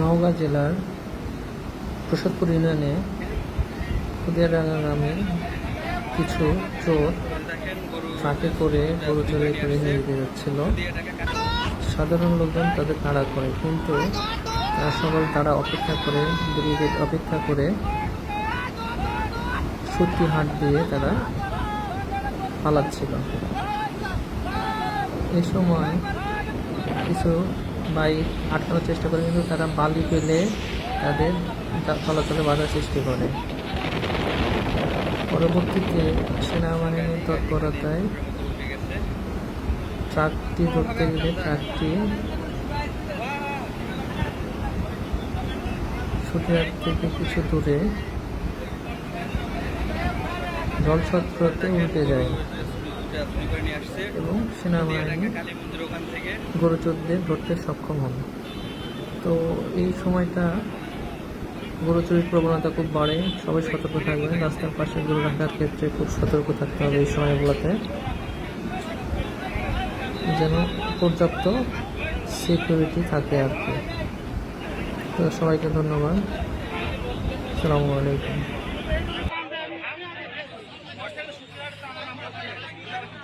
নওগাঁ জেলার প্রসাদপুর ইউনিয়নে খুদিয়াডাঙ্গা গ্রামে কিছু চোর ট্রাকে করে গরু চুরি করে নিয়ে যাচ্ছিল। সাধারণ লোকজন তাদের তাড়া করে, কিন্তু তারা সকল তারা অপেক্ষা করে ব্রিগেড অপেক্ষা করে সত্যি হাট দিয়ে তারা পালাচ্ছিল। এ সময় কিছু বাইক আটকানোর চেষ্টা করে, কিন্তু তারা বালি পেলে তাদের চলাচলে বাধা সৃষ্টি করে। পরবর্তীতে সেনাবাহিনীর তৎপরতায় ট্রাকটি ধরতে গেলে ট্রাকটি সুটিহাট থেকে কিছু দূরে জলছত্রতে উল্টে যায়। এবং সেনাবাহিনী ধরতে সক্ষম হবে। তো এই সময়টা গরু চুরির প্রবণতা খুব বাড়ে সবাই সতর্ক থাকবে। রাস্তার পাশে গরু রাখার ক্ষেত্রে খুব সতর্ক থাকতে হবে এই সময়গুলোতে। যেন পর্যাপ্ত সিকিউরিটি থাকে আর কি। তো সবাইকে ধন্যবাদ। সালামু আলাইকুম। Thank you.